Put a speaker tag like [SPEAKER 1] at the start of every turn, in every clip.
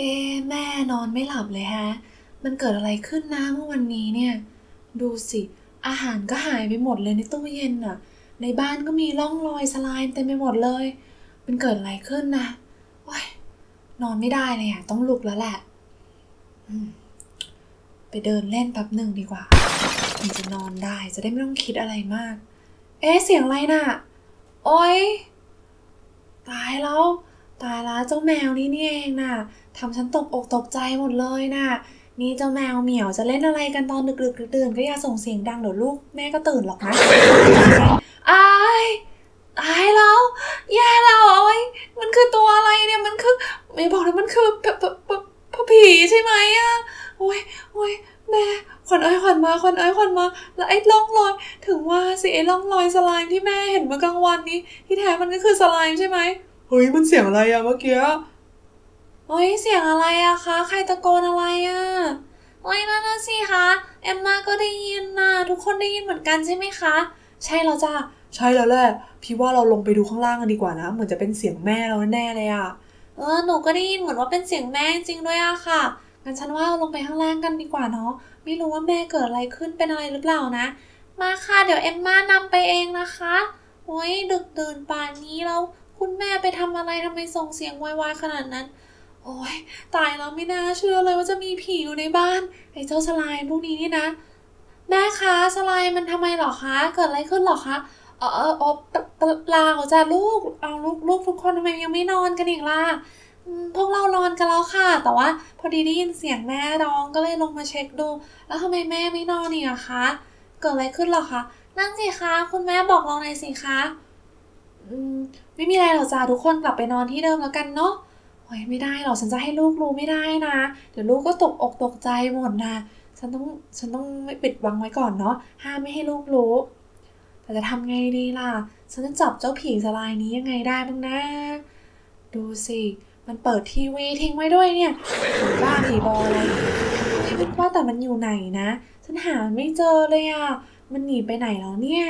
[SPEAKER 1] เอ๊แม่นอนไม่หลับเลยฮะ มันเกิดอะไรขึ้นนะเมื่อวันนี้เนี่ย ดูสิ อาหารก็หายไปหมดเลยในตู้เย็นน่ะ ในบ้านก็มีร่องรอยสไลม์เต็มไปหมดเลย มันเกิดอะไรขึ้นนะโอ้ยนอนไม่ได้เลยอะต้องลุกแล้วแหละไปเดินเล่นแป๊บหนึ่งดีกว่าถึงจะนอนได้จะได้ไม่ต้องคิดอะไรมาก เอ๊ะเสียงอะไรน่ะ โอ๊ยตายแล้ว ตายแล้วเจ้าแมวนี่นี่เองน่ะทำฉันตกอกตกใจหมดเลยน่ะ นี่เจ้าแมวเหมียวจะเล่นอะไรกันตอนดึกๆดื่นก็อย่าส่งเสียงดังเดี๋ยวลูกแม่ก็ตื่นหรอกนะอายตายแล้วแย่แล้วโอ๊ยมันคือตัวอะไรเนี่ยมันคือไม่บอกเลยมันคือผผผผีใช่ไหมอะโอ้ยโอ้ยแม่ขวัญเอ้ยขวัญมาขวัญเอ้ยขวัญมา แล้วไอ้ร่องรอย ถึงว่าสิไอ้ร่องรอยสไลม์ที่แม่เห็นเมื่อกลางวันนี้ ที่แท้มันก็คือสไลม์ใช่ไหม
[SPEAKER 2] เฮ้ยมันเสียงอะไรอะเมื่อกี้
[SPEAKER 1] เฮ้ยเสียงอะไรอะคะ ใครตะโกนอะไรอะโอ้ยนั่นน่ะสิคะเอมมาก็ได้ยินนะทุกคนได้ยินเหมือนกันใช่ไหมคะ ใช่แล้วจ้ะ
[SPEAKER 2] ใช่แล้วแหละพี่ว่าเราลงไปดูข้างล่างกันดีกว่านะ เหมือนจะเป็นเสียงแม่เราแน่ๆเลยอะ
[SPEAKER 1] เออหนูก็ได้ยินเหมือนว่าเป็นเสียงแม่จริงด้วยอะค่ะงั้นฉันว่าเราลงไปข้างล่างกันดีกว่าเนาะไม่รู้ว่าแม่เกิดอะไรขึ้นเป็นอะไรหรือเปล่านะ มาค่ะเดี๋ยวเอมมานำไปเองนะคะ โอ้ยดึกดื่นป่านนี้แล้วคุณแม่ไปทำอะไรทำไมส่งเสียงวายๆขนาดนั้น โอ้ยตายแล้วไม่น่าเชื่อเลยว่าจะมีผีอยู่ในบ้านไอ้เจ้าสไลม์พวกนี้นี่นะ แม่คะสไลม์มันทำไมหรอคะ เกิดอะไรขึ้นหรอคะเออเออเออเปเปเปล่าจะลูกเอาลูกลูกทุกคนทำไมยังไม่นอนกันอีกล่ะพวกเรานอนกันแล้วค่ะ แต่ว่าพอดีได้ยินเสียงแม่ร้องก็เลยลงมาเช็คดู แล้วทำไมแม่ไม่นอนอีกอะคะ เกิดอะไรขึ้นหรอคะ นั่นสิคะ คุณแม่บอกเราหน่อยสิคะอืมไม่มีอะไรหรอกจ้าทุกคนกลับไปนอนที่เดิมแล้วกันเนาะโอ้ยไม่ได้หรอกฉันจะให้ลูกรู้ไม่ได้นะ เดี๋ยวลูกก็ตกอกตกใจหมดนะฉันต้องฉันต้องไม่ปิดบังไว้ก่อนเนาะห้ามไม่ให้ลูกรู้ แต่จะทำไงดีล่ะ ฉันจะจับเจ้าผีสลายนี้ยังไงได้บ้างนะ ดูสิ มันเปิดทีวีทิ้งไว้ด้วยเนี่ยบ้าผีบออะไรไม่ว่าแต่มันอยู่ไหนนะ ฉันหาไม่เจอเลยอะ มันหนีไปไหนแล้วเนี่ย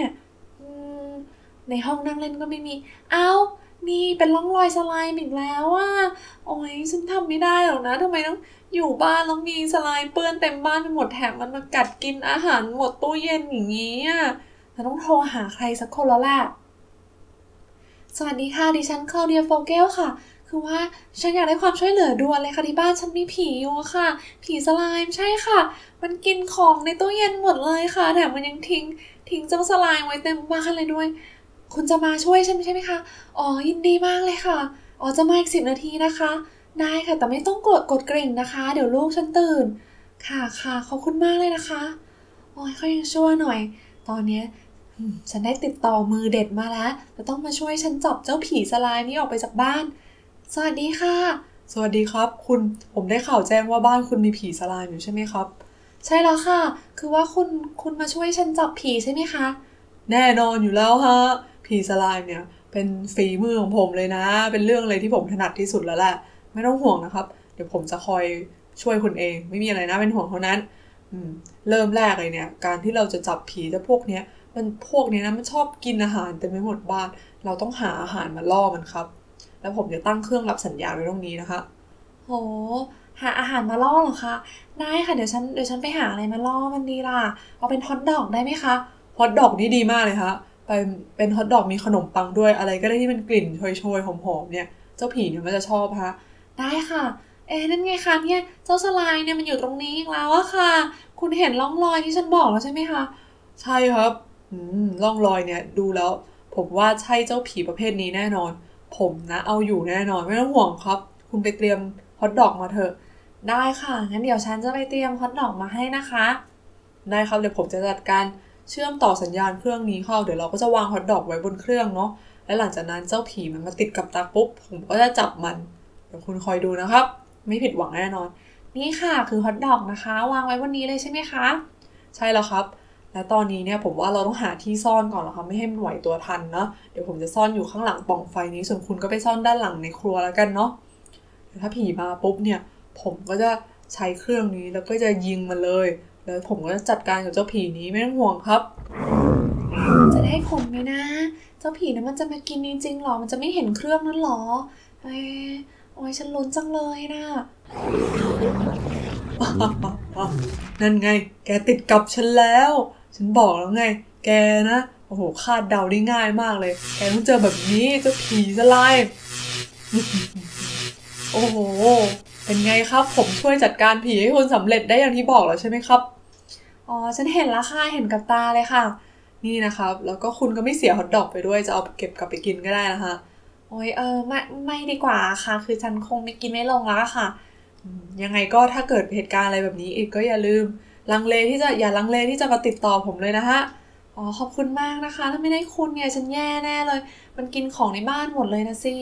[SPEAKER 1] ในห้องนั่งเล่นก็ไม่มี เอ้า นี่เป็นร่องรอยสไลม์อีกแล้วอะโอ้ยฉันทำไม่ได้หรอกนะทำไมต้องอยู่บ้านแล้วมีสไลม์เปื้อนเต็มบ้านไปหมดแถมมันมากัดกินอาหารหมดตู้เย็นอย่างนี้อะต้องโทรหาใครสักคนแล้วแหละสวัสดีค่ะ ดิฉันคลาเดียโฟเกลค่ะ คือว่าฉันอยากได้ความช่วยเหลือด่วนเลยค่ะที่บ้านฉันมีผีอยู่ค่ะ ผีสไลม์ใช่ค่ะ มันกินของในตู้เย็นหมดเลยค่ะแถมมันยังทิ้ง ทิ้งเจ้าสไลม์ไว้เต็มบ้านเลยด้วย คุณจะมาช่วยฉันใช่ไหมคะอ๋อยินดีมากเลยค่ะอ๋อจะมาอีกสิบนาทีนะคะ ได้ค่ะแต่ไม่ต้องกดกดกริ่งนะคะ เดี๋ยวลูกฉันตื่น ค่ะค่ะขอบคุณมากเลยนะคะโอ้ยเขายังชั่วหน่อย ตอนเนี้ยฉันได้ติดต่อมือเด็ดมาแล้วจะต้องมาช่วยฉันจับเจ้าผีสไลม์นี้ออกไปจากบ้าน สวัสดีค่ะ
[SPEAKER 2] สวัสดีครับ คุณผมได้ข่าวแจ้งว่าบ้านคุณมีผีสลามอยู่ใช่ไหมครับ
[SPEAKER 1] ใช่แล้วค่ะ คือว่าคุณคุณมาช่วยฉันจับผีใช่ไหมคะ
[SPEAKER 2] แน่นอนอยู่แล้วฮะผีสลามเนี่ยเป็นฝีมือของผมเลยนะ เป็นเรื่องเลยที่ผมถนัดที่สุดแล้วแหละไม่ต้องห่วงนะครับ เดี๋ยวผมจะคอยช่วยคุณเอง ไม่มีอะไรนะเป็นห่วงเท่านั้นอืมเริ่มแรกเลยเนี่ย การที่เราจะจับผีเจะพวกเนี้ย มันพวกเนี้ยนะมันชอบกินอาหารเต็มไปหมดบ้าน เราต้องหาอาหารมาล่อมันครับ แล้วผมจะตั้งเครื่องรับสัญญาณไว้ตรงนี้นะคะ
[SPEAKER 1] โห หาอาหารมาล่อหรอคะ ได้ค่ะเดี๋ยวฉันเดี๋ยวฉันไปหาอะไรมาล่อมันดีล่ะ เอาเป็นฮอทดอกได้ไหมคะ
[SPEAKER 2] ฮอทดอกนี่ดีมากเลยฮะเป็นเป็นฮอทดอกมีขนมปังด้วยอะไรก็ได้ที่มันกลิ่นโชยๆหอมๆเนี่ย เจ้าผีเนี่ยมันจะชอบฮะ
[SPEAKER 1] ได้ค่ะเอ๊นั่นไงคะเนี่ยเจ้าสไลม์เนี่ยมันอยู่ตรงนี้อีกแล้วอะค่ะ คุณเห็นร่องรอยที่ฉันบอกแล้วใช่ไหมคะ
[SPEAKER 2] ใช่ครับอืมร่องรอยเนี่ยดูแล้ว ผมว่าใช่เจ้าผีประเภทนี้แน่นอน ผมนะเอาอยู่แน่นอนไม่ต้องห่วงครับ คุณไปเตรียมฮอทดอกมาเถอะ
[SPEAKER 1] ได้ค่ะ งั้นเดี๋ยวฉันจะไปเตรียมฮอทดอกมาให้นะคะ
[SPEAKER 2] ได้ครับเดี๋ยวผมจะจัดการเชื่อมต่อสัญญาณเครื่องนี้เข้า เดี๋ยวเราก็จะวางฮอทดอกไว้บนเครื่องเนาะ และหลังจากนั้นเจ้าผีมันมาติดกับตาปุ๊บ ผมก็จะจับมัน เดี๋ยวคุณคอยดูนะครับ ไม่ผิดหวังแน่นอน
[SPEAKER 1] นี่ค่ะคือฮอทดอกนะคะ วางไว้วันนี้เลยใช่ไหมคะ
[SPEAKER 2] ใช่แล้วครับ และตอนนี้เนี่ยผมว่าเราต้องหาที่ซ่อนก่อนแล้วครับไม่ให้มันไหวตัวทันเนาะเดี๋ยวผมจะซ่อนอยู่ข้างหลังปล่องไฟนี้ ส่วนคุณก็ไปซ่อนด้านหลังในครัวแล้วกันเนาะเดี๋ยวถ้าผีมาปุ๊บเนี่ยผมก็จะใช้เครื่องนี้แล้วก็จะยิงมันเลย แล้วผมก็จะจัดการกับเจ้าผีนี้ไม่ต้องห่วงครับ
[SPEAKER 1] จะได้ผลไหมนะ เจ้าผีนั้นมันจะมากินจริงๆหรอ มันจะไม่เห็นเครื่องนั้นหรอเอ๊ะโโอ้ยฉันลุ้นจังเลยนะ
[SPEAKER 2] นั่นไง แกติดกับฉันแล้ว ฉันบอกแล้วไง แกนะ โอ้โห คาดเดาได้ง่ายมากเลย แกต้องเจอแบบนี้เจ้าผีสลม์โอ้โห เป็นไงครับ ผมช่วยจัดการผีให้คุณสำเร็จได้อย่างที่บอกแล้วใช่ไหมครับ
[SPEAKER 1] อ๋อ ฉันเห็นล้วค่ะ เห็นกับตาเลยค่ะ
[SPEAKER 2] นี่นะครับ แล้วก็คุณก็ไม่เสียฮอทดอกไปด้วย จะเอาเก็บกลับไปกินก็ได้นะคะ
[SPEAKER 1] โอ้ยเออไม่ไม่ดีกว่าค่ะ คือฉันคงไม่กินไม่ลงแล้วอะค่ะ
[SPEAKER 2] ยังไงก็ถ้าเกิดเหตุการณ์อะไรแบบนี้อีกก็อย่าลืม ลังเลที่จะอย่าลังเลที่จะมาติดต่อผมเลยนะฮะ
[SPEAKER 1] อ๋อขอบคุณมากนะคะ ถ้าไม่ได้คุณเนี่ยฉันแย่แน่เลย มันกินของในบ้านหมดเลยนะสิ